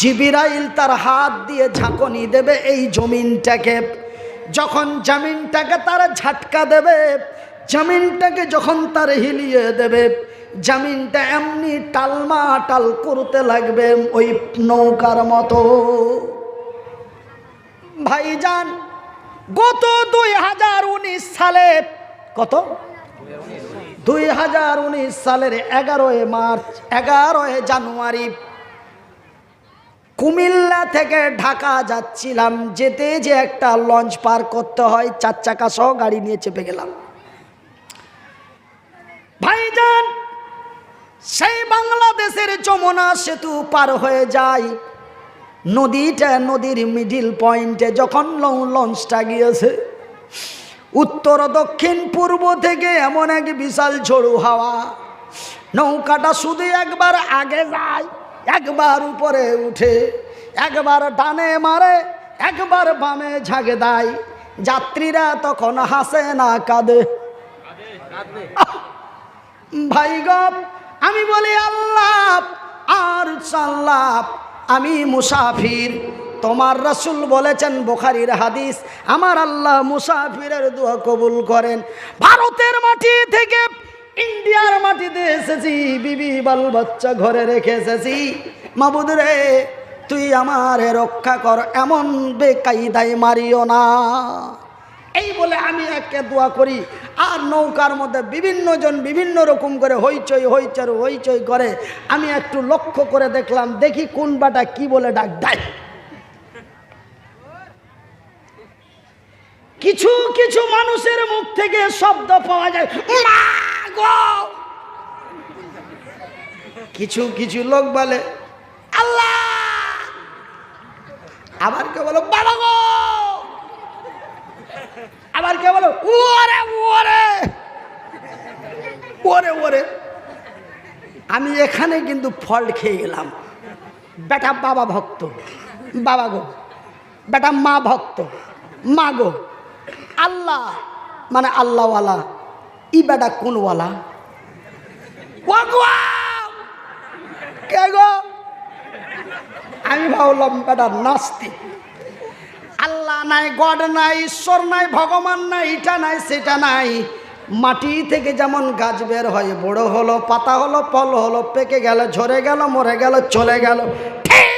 জিবিরাইল তার হাত দিয়ে ঝাঁকনি দেবে এই জমিনটাকে। যখন জমিনটাকে তার ঝাটকা দেবে, জমিনটাকে যখন তার হিলিয়ে দেবে, জমিনটা এমনি টালমা টাল করতে লাগবে ওই নৌকার মতো। ভাইজান, গত দুই হাজার উনিশ সালে, কত? দুই হাজার উনিশ সালের এগারোই মার্চ, এগারোই জানুয়ারি কুমিল্লা থেকে ঢাকা যাচ্ছিলাম, যেতে যে একটা লঞ্চ পার করতে হয়, চার চাকা সহ গাড়ি নিয়ে চেপে গেলাম। ভাইজান, সেই বাংলাদেশের যমুনা সেতু পার হয়ে যায় নদীটা নদীর মিডিল পয়েন্টে যখন লঞ্চটা গিয়েছে, উত্তর, দক্ষিণ, পূর্ব থেকে এমন এক বিশাল ঝোড়ো হাওয়া। নৌকাটা শুধু একবার আগে যায়। একবার উপরে উঠে, একবার ডানে মারে, একবার বামে ঝাঁকে দেয়। যাত্রীরা তখন হাসে না, কাঁদে। ভাই গপ আমি বলি, আল্লাহ, আর সাল্লাহ, আমি মুসাফির। তোমার রসুল বলেছেন, বোখারির হাদিস, আমার আল্লাহ মুসাফিরের দোয়া কবুল করেন। ভারতের মাটি থেকে ইন্ডিয়ার মাটিতে এসেছি, বিবি বাল বাচ্চা ঘরে রেখে এসেছি। মাবুদ রে তুই আমারে রক্ষা কর, এমন বেকাইদাই মারিও না। এই বলে আমি একে দোয়া করি, আর নৌকার মধ্যে বিভিন্ন জন বিভিন্ন রকম করে হইচই, হইচর, হইচই করে। আমি একটু লক্ষ্য করে দেখলাম, দেখি কোন বাটা কি বলে ডাক দেয়। কিছু কিছু মানুষের মুখ থেকে শব্দ পাওয়া যায়, "মা! গো!" কিছু কিছু লোক বলে, আল্লাহ! আবার কে বলো, বাবা গো! আবার কে বলো, ওরে ওরে! ওরে ওরে। আমি এখানে কিন্তু ফল্ট খেয়ে গেলাম। বেটা বাবা ভক্ত। বাবা গো। বেটা মা ভক্ত। মা গো। আল্লাহ মানে আল্লাহওয়ালা। ই বেটা কোনওয়ালা কে গো? আমি ভাবলাম বেটা নাস্তিক। আল্লাহ নাই গড নাই ঈশ্বর নাই ভগবান নাই এটা নাই সেটা নাই। মাটি থেকে যেমন গাছ বের হয় বড় হলো পাতা হলো ফল হলো পেকে গেল ঝরে গেল মরে গেল চলে গেল। ঠিক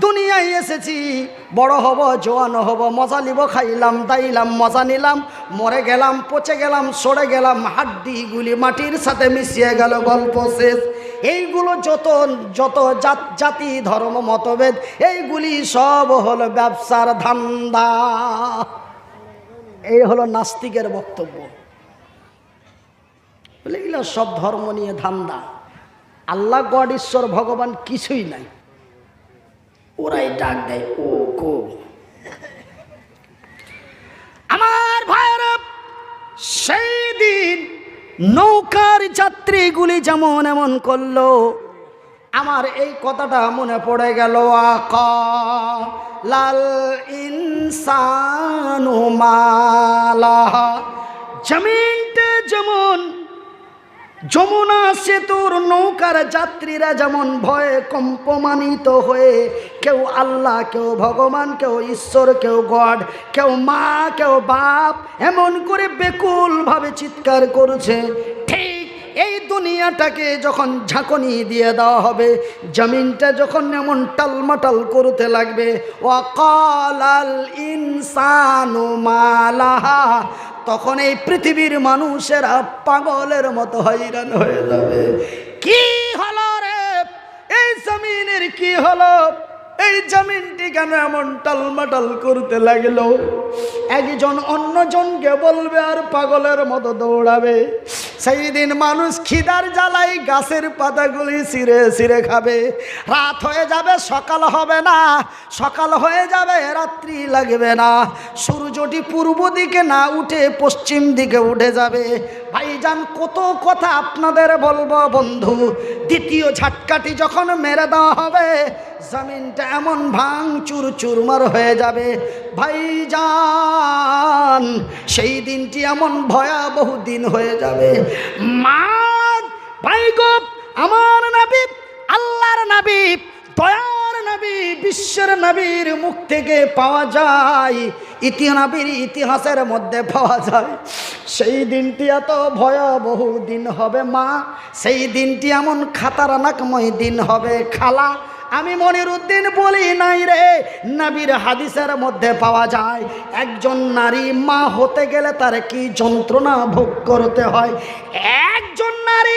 দুনিয়ায় এসেছি। বড় হব, জোয়ান হব, মজা নিব, খাইলাম, দাইলাম, মজা নিলাম, মরে গেলাম, পচে গেলাম, সরে গেলাম হাড্ডিগুলি মাটির সাথে মিশিয়ে গেল গল্প শেষ। এইগুলো যত যত জাত, জাতি, ধর্ম, মতভেদ, এইগুলি সব হলো ব্যবসার ধান্দা। এই হলো নাস্তিকের বক্তব্য। বলে এগুলো সব ধর্ম নিয়ে ধান্দা। আল্লাহ, গড, ঈশ্বর, ভগবান কিছুই নাই। ওরাই ডাক দেয়, ও গো। আমার ভাইরা সেই দিন নৌকার যাত্রীগুলি যেমন এমন করল, আমার এই কথাটা মনে পড়ে গেল আকা লাল ইনসানু মালা, জমিনটা যেমন যমুনা সেতুর নৌকার যাত্রীরা যেমন ভয়ে কম্পমানিত হয়ে, কেউ আল্লাহ, কেউ ভগবান, কেউ ঈশ্বর, কেউ গড, কেউ মা, কেউ বাপ, এমন করে বেকুলভাবে চিৎকার করছে। ঠিক এই দুনিয়াটাকে যখন ঝাঁকনি দিয়ে দেওয়া হবে, জমিনটা যখন এমন টালমাটাল করতে লাগবে ওয়াকালাল ইনসানু মালাহা তখন এই পৃথিবীর মানুষেরা পাগলের মতো হয়রান হয়ে যাবে। কি হলো রে? এই জমিনের কি হলো? এই জমিনটি কেন এমন টালমাটাল করতে লাগল? একজন অন্যজনকে বলবে, আর পাগলের মতো দৌড়াবে। সেই দিন মানুষ খিদার জ্বালাই গাছের পাতাগুলি ছিঁড়ে ছিঁড়ে খাবে। রাত হয়ে যাবে, সকাল হবে না। সকাল হয়ে যাবে, রাত্রি লাগবে না। সূর্যটি পূর্ব দিকে না উঠে পশ্চিম দিকে উঠে যাবে। ভাইজান, কত কথা আপনাদের বলব বন্ধু। দ্বিতীয় ঝাটকাটি যখন মেরে দেওয়া হবে জমিনটা এমন ভাঙ চুর চুরমার হয়ে যাবে। ভাইজান, সেই দিনটি এমন ভয়াবহ দিন হয়ে যাবে। মা ভাই গো আমার নাবি, আল্লাহর নাবি বিশ্বের নাবির মুখ থেকে পাওয়া যায় ইতিহাবির ইতিহাসের মধ্যে পাওয়া যায়। সেই দিনটি এত ভয়াবহ দিন হবে মা, সেই দিনটি এমন খাতারানাকময় দিন হবে, খালা। আমি মনির উদ্দিন বলি নাই রে। নাবির হাদিসের মধ্যে পাওয়া যায়, একজন নারী মা হতে গেলে তার কি যন্ত্রণা ভোগ করতে হয়? একজন নারী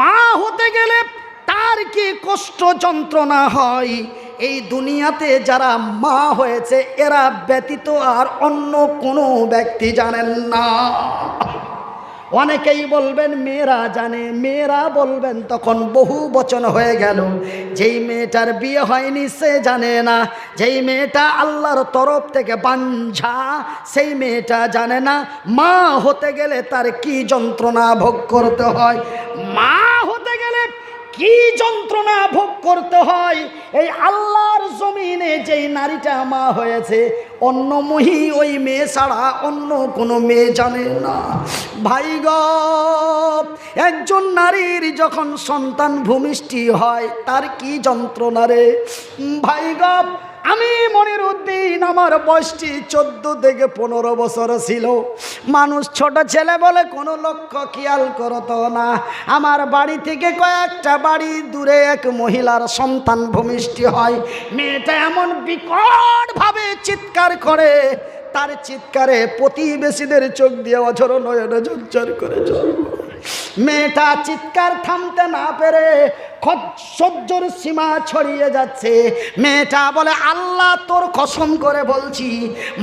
মা হতে গেলে তার কি কষ্ট যন্ত্রণা হয়? এই দুনিয়াতে যারা মা হয়েছে, এরা ব্যতীত আর অন্য কোনো ব্যক্তি জানেন না। অনেকেই বলবেন, মেয়েরা জানে। মেয়েরা বলবেন, তখন বহু বচন হয়ে গেল। যেই মেয়েটার বিয়ে হয়নি, সে জানে না। যেই মেয়েটা আল্লাহর তরফ থেকে বাঞ্ঝা সেই মেয়েটা জানে না। মা হতে গেলে তার কি যন্ত্রণা ভোগ করতে হয়? মা হতে গেলে কি যন্ত্রণা ভোগ করতে হয়? এই আল্লাহর জমিনে যেই নারীটা মা হয়েছে, অন্য মহি ওই মেয়ে ছাড়া অন্য কোনো মেয়ে জানে না। ভাই একজন নারীর যখন সন্তান ভূমিষ্ঠি হয়, তার কি যন্ত্রণা রে? ভাই আমি মনির আমার বয়সটি চোদ্দ থেকে পনেরো বছর ছিল। মানুষ ছোট ছেলে বলে কোনো লক্ষ্য খেয়াল করতো না। আমার বাড়ি থেকে কয়েকটা বাড়ি দূরে এক মহিলার সন্তান ভূমিষ্ঠি হয়। মেয়েটা এমন বিকটভাবে চিৎকার করে। তার চিৎকারে প্রতিবেশীদের চোখ দিয়ে অঝর নয়নে ঝরঝর করে জল মেয়েটা চিৎকার থামতে না পেরে সহ্যর সীমা ছড়িয়ে যাচ্ছে। মেয়েটা বলে, আল্লাহ, তোর কসম করে বলছি,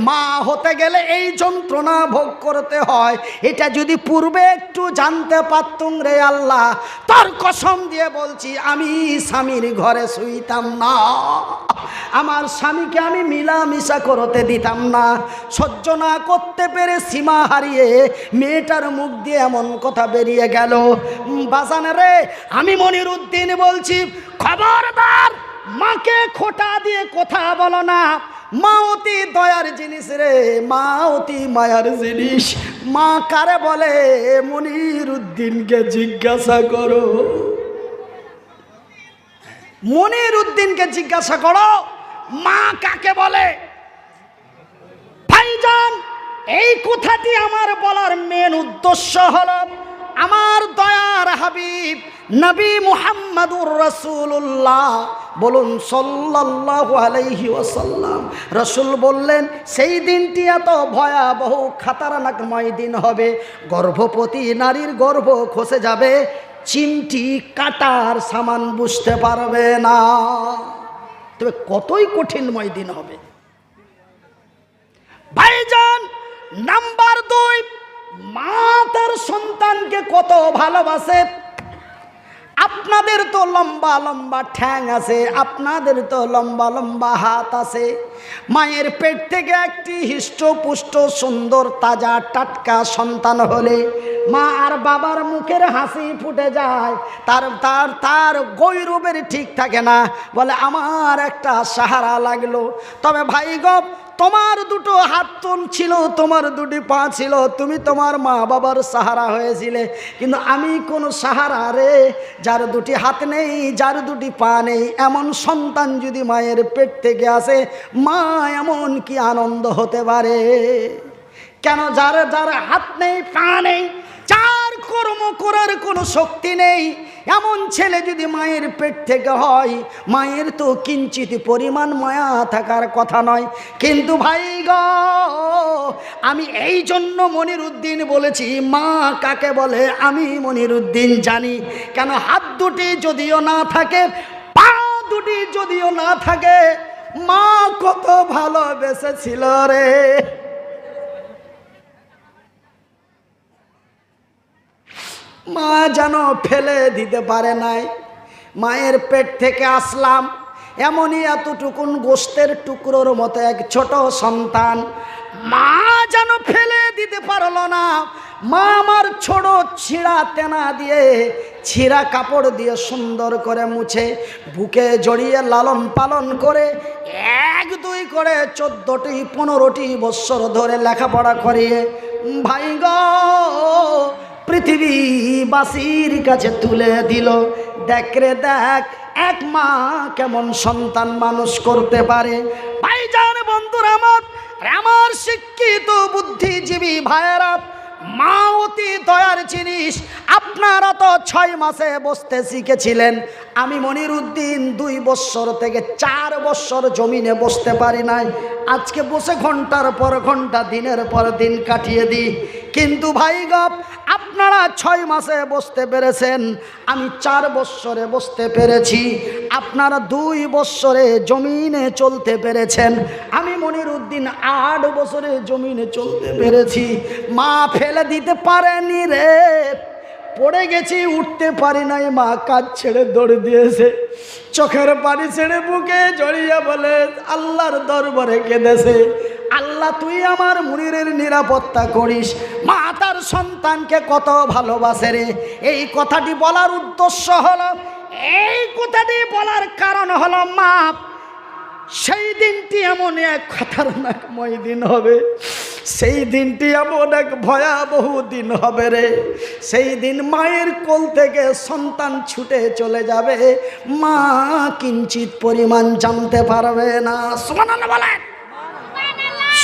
মা হতে গেলে এই যন্ত্রণা ভোগ করতে হয়। এটা যদি পূর্বে একটু জানতে পারতুম রে আল্লাহ, তোর কসম দিয়ে বলছি, আমি স্বামীর ঘরে শুইতাম না। আমার স্বামীকে আমি মিলামিশা করতে দিতাম না। সহ্য না করতে পেরে সীমা হারিয়ে মেয়েটার মুখ দিয়ে এমন কথা বেরিয়ে গেল। বাজানে রে, আমি মনির উদ্দিন বলছি, খবরদার, মাকে খোটা দিয়ে কথা বলো না। মা অতি দয়ার জিনিস রে, মা অতি মায়ার জিনিস। মা কারে বলে মনির উদ্দিনকে জিজ্ঞাসা করো। মনির উদ্দিনকে জিজ্ঞাসা করো, মা কাকে বলে? ভাইজান, এই কথাটি আমার বলার মেন উদ্দেশ্য হলো, আমার দয়ার হাবিব নবী মুহাম্মাদুর রসুল্লাহ বলুন সাল্লাল্লাহু আলাইহি ওয়াসাল্লাম। রসুল বললেন, সেই দিনটি এত ভয়াবহ খাতারানাকময় দিন হবে। গর্ভবতী নারীর গর্ভ খসে যাবে, চিমটি কাটার সামান বুঝতে পারবে না। তবে কতই কঠিনময় দিন হবে। ভাইজান, নাম্বার দুই, মা তার সন্তানকে কত ভালোবাসে? আপনাদের তো লম্বা লম্বা ঠ্যাং আছে, আপনাদের তো লম্বা লম্বা হাত আছে। মায়ের পেট থেকে একটি হৃষ্টপুষ্ট সুন্দর তাজা টাটকা সন্তান হলে মা আর বাবার মুখের হাসি ফুটে যায়, তার তার তার গৈরবের ঠিক থাকে না। বলে, আমার একটা সাহারা লাগল। তবে ভাই গপ তোমার দুটো হাত তুন ছিল, তোমার দুটি পা ছিল, তুমি তোমার মা বাবার সাহারা হয়েছিলে। কিন্তু আমি কোন সাহারা রে, যার দুটি হাত নেই, যার দুটি পা নেই, এমন সন্তান যদি মায়ের পেট থেকে আসে, মা এমন কি আনন্দ হতে পারে? কেন যার যার হাত নেই, পা নেই যার কর্ম করার কোনো শক্তি নেই, এমন ছেলে যদি মায়ের পেট থেকে হয়, মায়ের তো কিঞ্চিত পরিমাণ মায়া থাকার কথা নয়। কিন্তু ভাই গ, আমি এই জন্য মনির উদ্দিন বলেছি, মা কাকে বলে আমি মনির উদ্দিন জানি। কেন হাত দুটি যদিও না থাকে, পা দুটি যদিও না থাকে, মা কত ভালোবেসেছিল রে। মা যেন ফেলে দিতে পারে নাই। মায়ের পেট থেকে আসলাম। এমনই এতটুকুন গোস্তের টুকরোর মতো এক ছোট সন্তান। মা যেন ফেলে দিতে পারল না। মা আমার ছোট ছিঁড়া তেনা দিয়ে ছিঁড়া কাপড় দিয়ে সুন্দর করে মুছে, বুকে জড়িয়ে লালন পালন করে এক, দুই করে চোদ্দটি, পনেরোটি বৎসর ধরে লেখাপড়া করিয়ে, ভাই গো পৃথিবীবাসীর কাছে তুলে দিল। দেখ রে দেখ, এক মা কেমন সন্তান মানুষ করতে পারে? ভাইজান বন্ধুরা আমার আমার শিক্ষিত বুদ্ধিজীবী ভাইয়েরা, মা অতি দয়ার জিনিস, আপনারা তো ছয় মাসে বসতে শিখেছিলেন। আমি মনির উদ্দিন দুই বৎসর থেকে চার বৎসর জমিনে বসতে পারি নাই। আজকে বসে ঘণ্টার পর ঘণ্টা, দিনের পর দিন কাটিয়ে দিই। কিন্তু ভাই গপ, আপনারা ছয় মাসে বসতে পেরেছেন, আমি চার বৎসরে বসতে পেরেছি, আপনারা দুই বৎসরে জমিনে চলতে পেরেছেন, আমি মনির উদ্দিন আট বছরে জমিনে চলতে পেরেছি, মা ফেলে দিতে পারেনি রে, পড়ে গেছি, উঠতে পারি নাই, মা কাজ ছেড়ে দৌড়ে দিয়েছে, চোখের পানি ছেড়ে বুকে জড়িয়ে বলে, আল্লাহর দরবারে কেঁদেছে আল্লাহ, তুই আমার মুনিরের নিরাপত্তা করিস। মা তার সন্তানকে কত ভালোবাসে রে। এই কথাটি বলার উদ্দেশ্য হলো, এই কথাটি বলার কারণ হলো, মা, সেই দিনটি এমন এক খতরনাকময় দিন হবে। সেই দিনটি এমন এক ভয়াবহ দিন হবে রে। সেই দিন মায়ের কোল থেকে সন্তান ছুটে চলে যাবে। মা কিঞ্চিত পরিমাণ জানতে পারবে না। সুমান বলেন।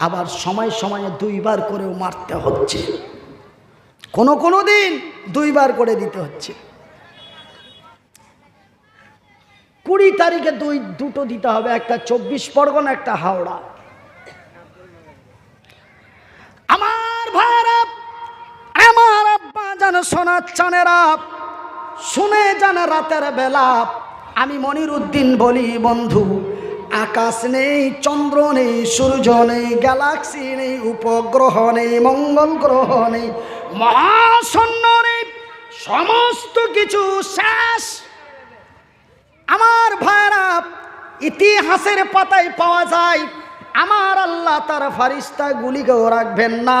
আবার সময় সময়ে দুইবার করেও মারতে হচ্ছে। কোনো কোনো দিন দুইবার করে দিতে হচ্ছে। কুড়ি তারিখে দুই, দুটো দিতে হবে, একটা চব্বিশ পরগনা, একটা হাওড়া। আমার ভাইরা আমার আব্বা যেন সোনার চানেরা শুনে জানা রাতের বেলা আমি মনির উদ্দিন বলি, বন্ধু আকাশ নেই, চন্দ্র নেই, সূর্য নেই, গ্যালাক্সি নেই, উপগ্রহ নেই, মঙ্গল গ্রহ নেই, মহাশূন্য নেই, সমস্ত কিছু শেষ। আমার ভাইরা, ইতিহাসের পাতায় পাওয়া যায়, আমার আল্লাহ তার ফারিস্তা গুলিকেও রাখবেন না।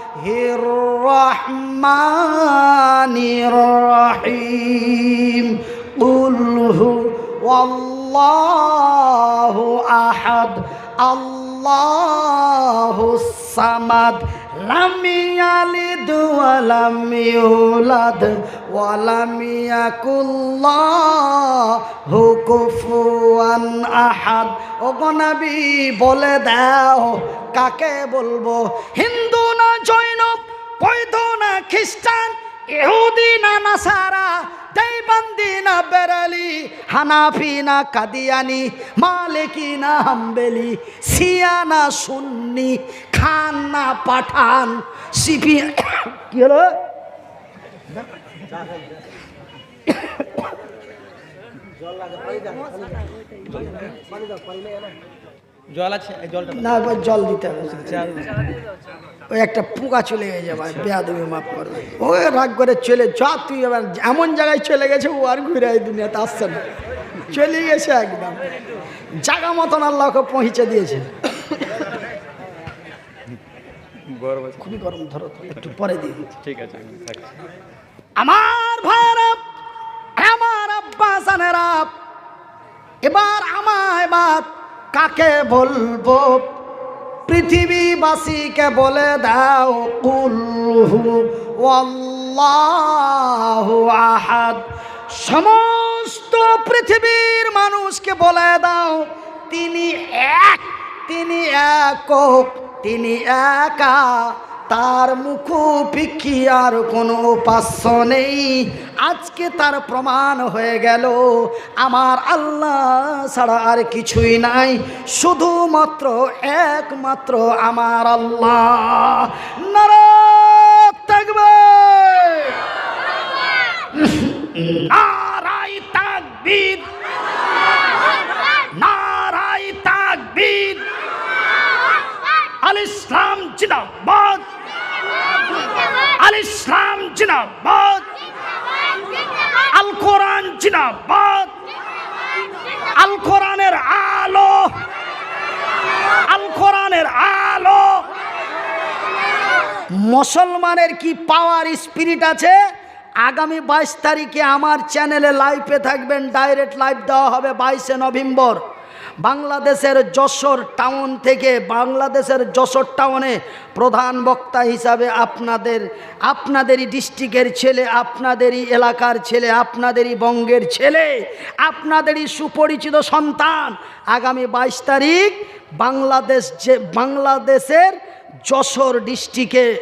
الرحمن الرحيم. قل هو الله أحد الله الصمد লাম ইয়ালিদ ওয়া লাম ইউলাদ ওয়া লাম ইয়াকুল্লাহু কুফুয়ান আহাদ। ওগো নবী, বলে দাও, কাকে বলব? হিন্দু না জৈন, বৈধ না খ্রিস্টান, ইহুদি না নাসারা দেবন্দি না বেরালি হানাফি না কাদিয়ানি, মালিকি না হাম্বেলি সিয়া না সুন্নি, খান না পাঠান সিপি কি হলো? জল আছে? জলটা না জল দিতে হবে ওই একটা পোকা চলে গেছে ভাই বেয়া দেবে মাফ করবে। ও রাগ করে চলে যা তুই এবার এমন জায়গায় চলে গেছে ও আর ঘুরে দুনিয়াতে আসছে না। চলে গেছে একদম। জায়গা মতন আল্লাহকে পৌঁছে দিয়েছে। খুবই গরম ধরো একটু পরে দিয়ে ঠিক আছে আমার ভাইরা আমার আব্বা জানেরা এবার আমায় বাদ। কাকে বলব? পৃথিবীবাসীকে বলে দাও কুলহু আহাদ। সমস্ত পৃথিবীর মানুষকে বলে দাও, তিনি এক, তিনি একক, তিনি একা। তার মুখোপিক্ষি আর কোনো উপাস্য নেই। আজকে তার প্রমাণ হয়ে গেল। আমার আল্লাহ ছাড়া আর কিছুই নাই। শুধুমাত্র একমাত্র আমার আল্লাহ। নারা থাকবে নারাই তাকবীর। নারাই তাকবীর। আল ইসলাম জিন্দাবাদ। আল ইসলাম জিন্দাবাদ। আল কোরআন জিন্দাবাদ। আল কোরআনের আলো। আল কোরআনের আলো। মুসলমানের কি পাওয়ার স্পিরিট আছে? আগামী বাইশ তারিখে আমার চ্যানেলে লাইভে থাকবেন, ডাইরেক্ট লাইভ দেওয়া হবে বাইশে নভেম্বর। বাংলাদেশের যশোর টাউন থেকে বাংলাদেশের যশোর টাউনে প্রধান বক্তা হিসাবে আপনাদের, আপনাদেরই ডিস্ট্রিক্টের ছেলে, আপনাদেরই এলাকার ছেলে, আপনাদেরই বঙ্গের ছেলে, আপনাদেরই সুপরিচিত সন্তান, আগামী বাইশ তারিখ বাংলাদেশ যে, বাংলাদেশের যশোর ডিস্ট্রিক্টে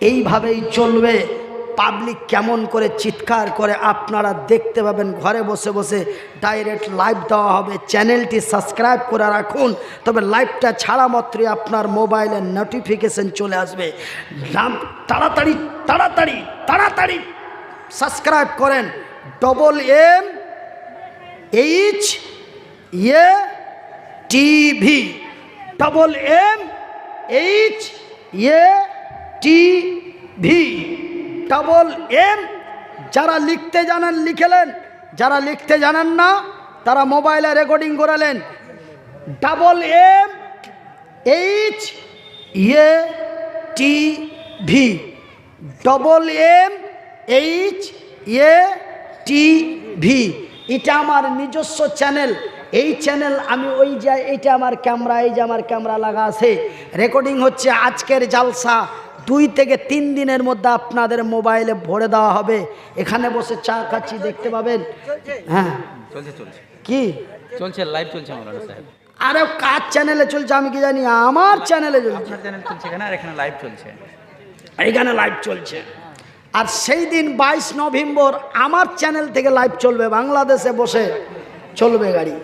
এইভাবেই চলবে। পাবলিক কেমন করে চিৎকার করে আপনারা দেখতে পাবেন, ঘরে বসে বসে ডাইরেক্ট লাইভ দেওয়া হবে। চ্যানেলটি সাবস্ক্রাইব করে রাখুন, তবে লাইভটা ছাড়া মাত্রই আপনার মোবাইলে নোটিফিকেশন চলে আসবে। তাড়াতাড়ি তাড়াতাড়ি তাড়াতাড়ি সাবস্ক্রাইব করেন। Double M H A TV double M H A TV double M যারা লিখতে জানেন লিখেলেন, যারা লিখতে জানেন না, তারা মোবাইলে রেকর্ডিং করালেন। Double M H A T V double M H A T V এটা আমার নিজস্ব চ্যানেল এই চ্যানেল আমি ওই যে এইটা আমার ক্যামেরা এই যে আমার ক্যামেরা লাগা আছে। রেকর্ডিং হচ্ছে আজকের জালসা দুই থেকে তিন দিনের মধ্যে আপনাদের মোবাইলে ভরে দেওয়া হবে। এখানে বসে চা খাচ্ছি দেখতে পাবেন। হ্যাঁ। চলছে চলছে। কি? চলছে লাইভ চলছে মৌলানা সাহেব। আরে কার চ্যানেলে চলছে আমি কি জানি? আমার চ্যানেলে চলছে। চ্যানেল চলছে এখানে আর এখানে লাইভ চলছে। এইখানে লাইভ চলছে। আর সেই দিন বাইশ নভেম্বর আমার চ্যানেল থেকে লাইভ চলবে বাংলাদেশে বসে চলবে গাড়ি।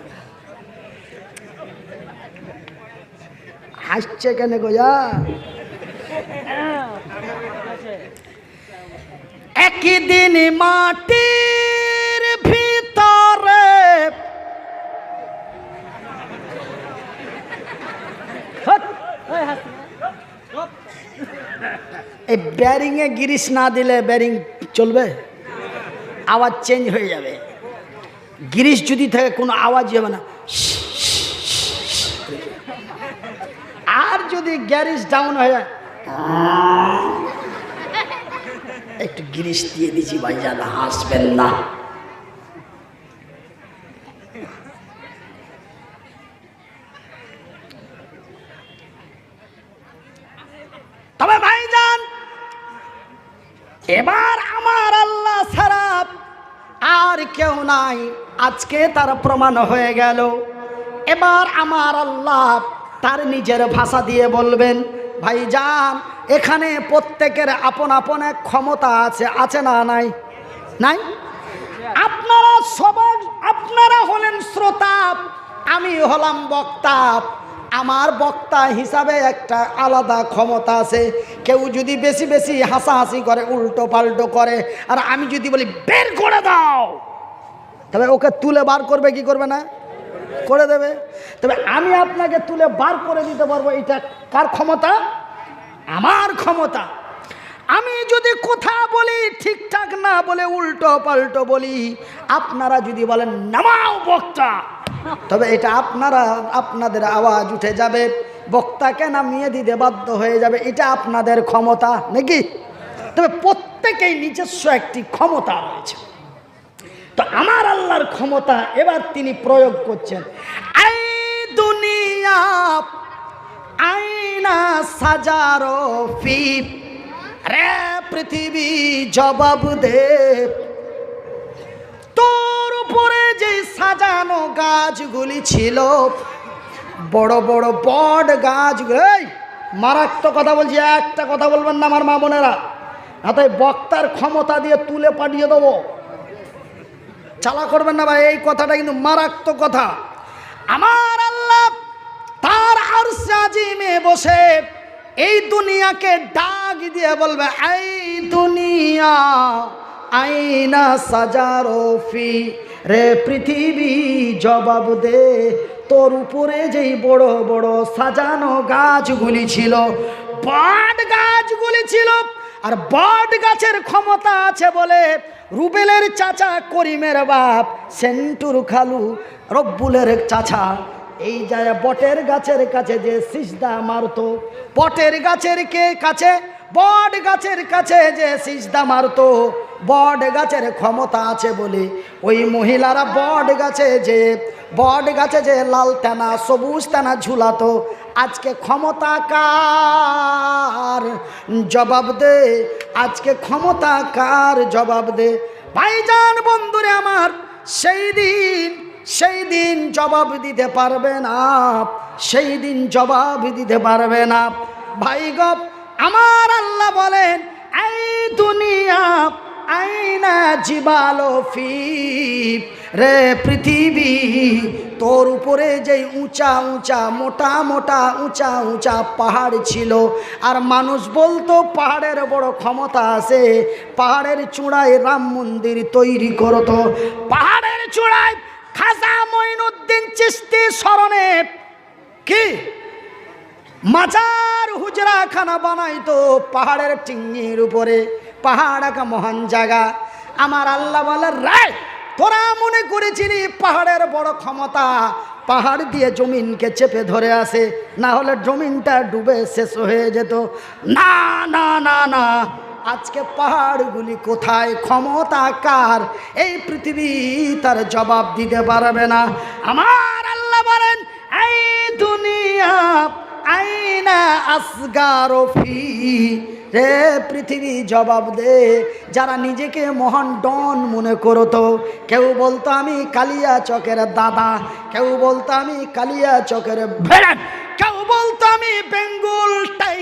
হাসছে কেন গোজা একই দিন মাটির ভিতরে। এই ব্যারিংয়ে গিরিশ না দিলে ব্যারিং চলবে আওয়াজ চেঞ্জ হয়ে যাবে গিরিশ যদি থাকে, কোনো আওয়াজই হবে না আর যদি গ্যারিজ ডাউন হয়ে যায় একটু গিরিশ দিয়ে দিছি ভাইজান, হাসবেন না। তবে ভাইজান, এবার আমার আল্লাহ ছাড়া আর কেউ নাই। আজকে তার প্রমাণ হয়ে গেল। এবার আমার আল্লাহ তার নিজের ভাষা দিয়ে বলবেন, ভাইজান এখানে প্রত্যেকের আপন আপন ক্ষমতা আছে আছে না নাই? নাই? আপনারা সবার আপনারা হলেন শ্রোতা, আমি হলাম বক্তা। আমার বক্তা হিসাবে একটা আলাদা ক্ষমতা আছে। কেউ যদি বেশি বেশি হাসাহাসি করে, উল্টো পাল্টো করে, আর আমি যদি বলি, বের করে দাও, তবে ওকে তুলে বার করবে, কি করবে না? করে দেবে। তবে আমি আপনাকে তুলে বার করে দিতে পারব, এটা কার ক্ষমতা? আমার ক্ষমতা। আমি যদি কথা বলি, ঠিকঠাক না বলে উল্টো পাল্টো বলি, আপনারা যদি বলেন, নামাও বক্তা। তবে এটা আপনারা, আপনাদের আওয়াজ উঠে যাবে, বক্তাকে নামিয়ে দিতে বাধ্য হয়ে যাবে, এটা আপনাদের ক্ষমতা, নাকি? তবে প্রত্যেকেই নিজস্ব একটি ক্ষমতা রয়েছে। তো আমার আল্লাহর ক্ষমতা এবার তিনি প্রয়োগ করছেন। আই দুনিয়া আইনা সাজারো ফি রে পৃথিবী জবাব দে। তোর উপরে যে সাজানো গাছগুলি ছিল, বড় বড় বট গাছ, এই, মারাত্মক কথা বলছি, একটা কথা বলবেন না আমার মা বোনেরা। হাতে বক্তার ক্ষমতা দিয়ে তুলে পাঠিয়ে দেবো। চালা করবেন না ভাই, এই কথাটা কিন্তু মারাত্মক কথা। আমার তার আর সাজিমে বসে এই দুনিয়াকে ডাক দিয়ে বলবে, এই দুনিয়া আইনা সাজারো ফি রে পৃথিবী জবাব দে। তোর উপরে যেই বড় বড় সাজানো গাছগুলি ছিল, বট গাছগুলি ছিল, আর বট গাছের ক্ষমতা আছে বলে রুবেলের চাচা করিমের বাপ সেন্টুর খালু রব্বুলের চাচা এই যায় বটের গাছের কাছে যে সিজদা মারতো। বটের গাছের কে কাছে? বট গাছের কাছে যে সিজদা মারতো। বট গাছের ক্ষমতা আছে বলে ওই মহিলারা বট গাছে যে, বট গাছে যে লাল টানা সবুজ টানা ঝুলাতো। আজকে ক্ষমতা কার? জবাব দে। আজকে ক্ষমতা কার? জবাব দে। ভাইজান বন্ধুরে আমার, সেই দিন সেই দিন জবাব দিতে পারবে না, সেই দিন জবাব দিতে পারবে না। ভাই গপ আমার আল্লাহ বলেন, এই দুনিয়া আইনা জিবালো ফি রে পৃথিবী, তোর উপরে যে উঁচা উঁচা, মোটা মোটা, উঁচা উঁচা পাহাড় ছিল, আর মানুষ বলতো পাহাড়ের বড় ক্ষমতা আছে, পাহাড়ের চূড়ায় রাম মন্দির তৈরি করতো। পাহাড়ের চূড়ায় খাজা মঈনুদ্দিন চিস্তি স্মরণে কি? মাজার হুজরা খানা বানাইতো পাহাড়ের টিঙ্গির উপরে, পাহাড় একটা মহান জায়গা। আমার আল্লাহ বলে, রায়, তোরা মনে করেছিলি পাহাড়ের বড় ক্ষমতা পাহাড় দিয়ে জমিনকে চেপে ধরে আসে না হলে জমিনটা ডুবে শেষ হয়ে যেত। না না না না। আজকে পাহাড়গুলি কোথায়? ক্ষমতা কার? এই পৃথিবী তার জবাব দিতে পারবে না। আমার আল্লাহ বলেন, এই দুনিয়া আইনা আসগারো ফি। রে পৃথিবী, জবাব দে। যারা নিজেকে মহান ডন মনে করতো, কেউ বলতো, আমি কালিয়া চকের দাদা। কেউ বলতো, আমি কালিয়া চকের ভেড়ান কেউ বলতো, আমি বেঙ্গল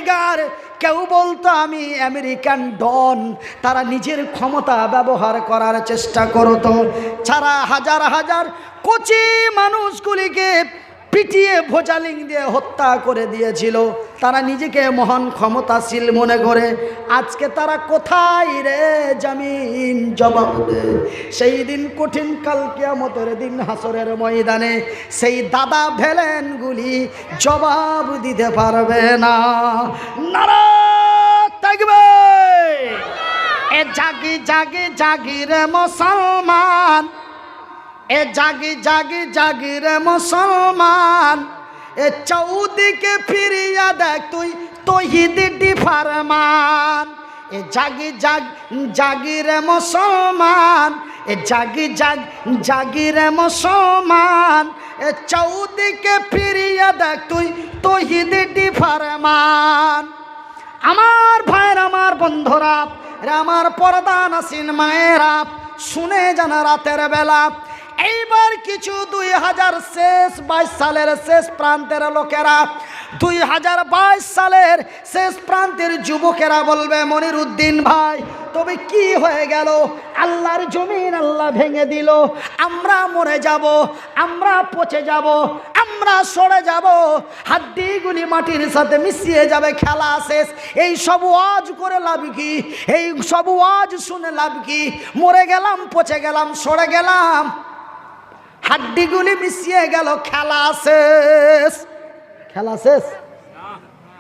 টাইগার কেউ বলতো আমি আমেরিকান ডন। তারা নিজের ক্ষমতা ব্যবহার করার চেষ্টা করতো। ছাড়া হাজার হাজার কচি মানুষগুলিকে পিটিয়ে ভোজালিং দিয়ে হত্যা করে দিয়েছিল। তারা নিজেকে মহান ক্ষমতাশীল মনে করে। আজকে তারা কোথায় রে জামিন জবাব সেই দিন কঠিন কাল কিয়ামতের দিন হাসরের ময়দানে সেই দাদা ভেলেনগুলি জবাব দিতে পারবে না। নারা থাকবে। এ জাগি জাগি জাগি রে মুসলমান। এ জাগি জাগি জাগি রে মুসলমান। এ চৌদিকে ফিরিয়া দেখ তুই তহিদ ডিফারমান এ জাগি জাগ জাগি রে মুসলমান। এ জাগি জাগ জাগি রে মুসলমান। এ চৌদিকে ফিরিয়া দেখ তুই তহিদ ডিফারমান আমার ভাইয়ের, আমার বন্ধুরা আমার পর্দা নাসিন মায়েরা, শুনে জানা রাতের বেলা এইবার কিছু দুই হাজার শেষ বাইশ সালের শেষ প্রান্তের লোকেরা, দুই হাজার বাইশ সালের শেষ প্রান্তের যুবকেরা বলবে মনির উদ্দিন ভাই, তবে কি হয়ে গেল? আল্লাহর জমিন আল্লাহ ভেঙে দিল। আমরা মরে যাব, আমরা পচে যাব, আমরা সরে যাব। হাড্ডিগুলি মাটির সাথে মিশিয়ে যাবে, খেলা শেষ। এই সব ওয়াজ করে লাভ কি? এই সব ওয়াজ শুনে লাভ কি? মরে গেলাম, পচে গেলাম, সরে গেলাম। হাড্ডিগুলি মিশিয়ে গেল, খেলা শেষ। খেলা শেষ?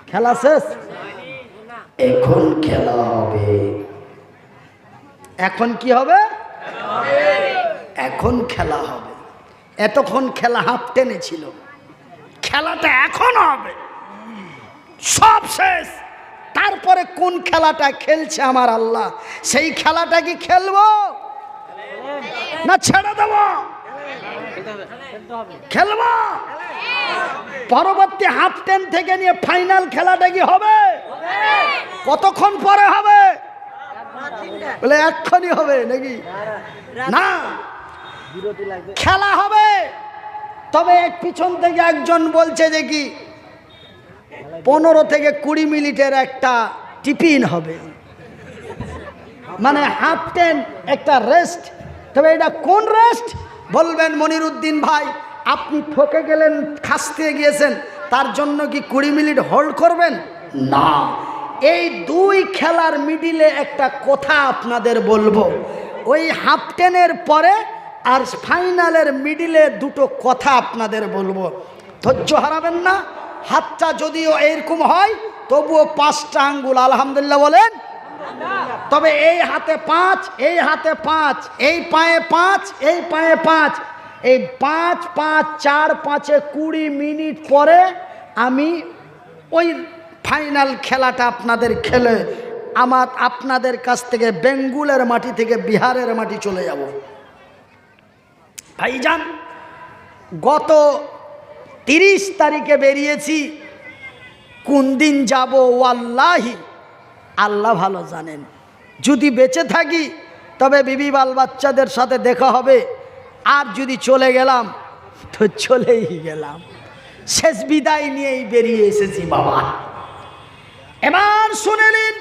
খেলা শেষ? এখন খেলা হবে। এখন কি হবে? এখন খেলা হবে। এতক্ষণ খেলা হাফ টেনেছিল খেলাটা এখন হবে। সব শেষ। তারপরে কোন খেলাটা খেলছে আমার আল্লাহ? সেই খেলাটা কি খেলব? না ছেড়ে দেবো? খেলব? পরবর্তী হাফ টেন থেকে নিয়ে ফাইনাল খেলাটা কি হবে? কতক্ষণ পরে হবে? বলে এক্ষুনি হবে নাকি? না। খেলা হবে। তবে এক পিছন থেকে একজন বলছে যে কি, পনেরো থেকে কুড়ি মিনিটের একটা টিফিন হবে। মানে হাফ টেন একটা রেস্ট তবে এটা কোন রেস্ট বলবেন, মনিরুদ্দিন ভাই, আপনি ঠকে গেলেন, খাসতে গিয়েছেন, তার জন্য কি কুড়ি মিনিট হোল্ড করবেন? না। এই দুই খেলার মিডিলে একটা কথা আপনাদের বলব। ওই হাফ টেনের পরে আর ফাইনালের মিডিলে দুটো কথা আপনাদের বলব। ধৈর্য হারাবেন না। হাতটা যদিও এরকম হয়, তবুও পাঁচটা আঙ্গুল, আলহামদুলিল্লাহ বলেন তবে এই হাতে পাঁচ, এই হাতে পাঁচ, এই পায়ে পাঁচ, এই পায়ে পাঁচ। এই পাঁচ পাঁচ, চার, পাঁচে কুড়ি মিনিট পরে আমি ওই ফাইনাল খেলাটা আপনাদের খেলে আমার আপনাদের কাছ থেকে বেঙ্গুলের মাটি থেকে বিহারের মাটি চলে যাব। ভাইজান, গত তিরিশ তারিখে বেরিয়েছি। কোন দিন যাব? ওয়াল্লাহি। আল্লাহ ভালো জানেন। যদি বেঁচে থাকি, তবে বিবি বাল বাচ্চাদের সাথে দেখা হবে। আর যদি চলে গেলাম, তো চলেই গেলাম। শেষ বিদায় নিয়েই বেরিয়ে এসেছি বাবা। এবার শুনে নিন,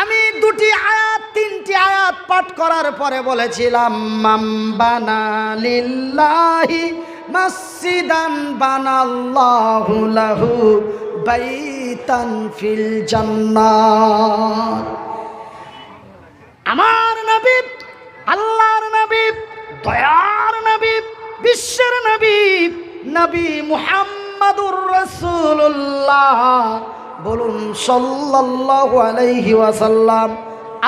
আমি দুটি আয়াত, তিনটি আয়াত পাঠ করার পরে বলেছিলাম মাম্বানা মসজিদান বানাল্লাহু লাহু বাইতান ফিল জান্নাত। আমার নবী, আল্লাহর নবী, দয়ার নবী, বিশ্বের নবী নবী মুহাম্মাদুর রাসূলুল্লাহ। বলুন সাল্লাল্লাহু আলাইহি ওয়াসাল্লাম,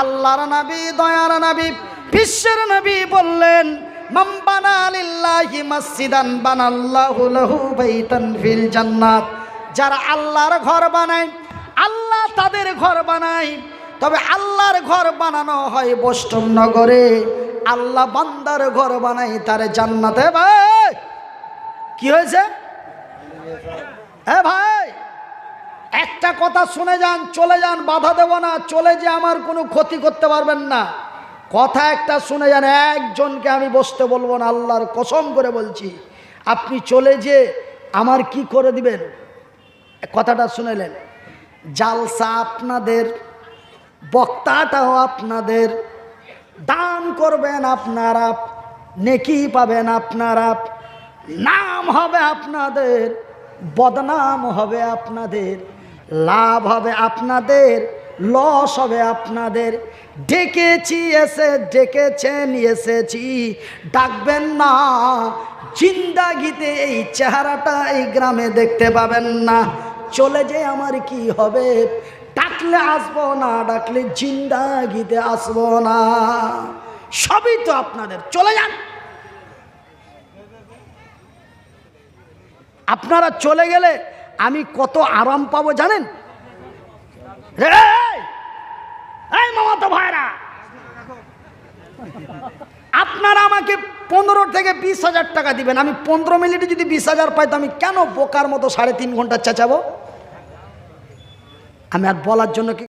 আল্লাহর নবী, দয়ার নবী, বিশ্বের নবী বললেন, মান বানা লিল্লাহি মসজিদান বানাল্লাহু লাহু বাইতান ফিল জান্নাত। যারা আল্লাহর ঘর বানায়, আল্লাহ তাদের ঘর বানায়, তবে আল্লাহর ঘর বানানো হয় বৈষ্ণব নগরে। আল্লাহ বান্দার ঘর বানাই তার জান্নাতে। ভাই, কি হয়েছে? হ্যাঁ ভাই, একটা কথা শুনে যান, চলে যান, বাধা দেব না, চলে যে আমার কোনো ক্ষতি করতে পারবেন না। কথা একটা শুনে যান, একজনকে আমি বসতে বলব না, আল্লাহর কসম করে বলছি। আপনি চলে যে আমার কি করে দিবেন? কথাটা শুনেলেন। জালসা আপনাদের বক্তাটাও আপনাদের, দান করবেন আপনারা নেকি পাবেন আপনারা নাম হবে আপনাদের, বদনাম হবে আপনাদের, লাভ হবে আপনাদের, লস হবে আপনাদের। ডেকেছি, এসে ডেকেছেন, এসেছি। ডাকবেন না, জিন্দাগিতে এই চেহারাটা এই গ্রামে দেখতে পাবেন না। চলে যে আমার কি হবে? ডাকলে আসব না, ডাকলে জিন্দাগিতে আসব না। সবই তো আপনাদের, চলে যান। আপনারা চলে গেলে আমি কত আরাম পাবো জানেন? এই! মামাতো ভাইরা, আপনারা আমাকে পনেরো থেকে বিশ হাজার টাকা দিবেন। আমি পনেরো মিনিটে যদি বিশ হাজার পাই, তো আমি কেন বোকার মতো সাড়ে তিন ঘণ্টা চেঁচাবো? আমি আর বলার জন্য কি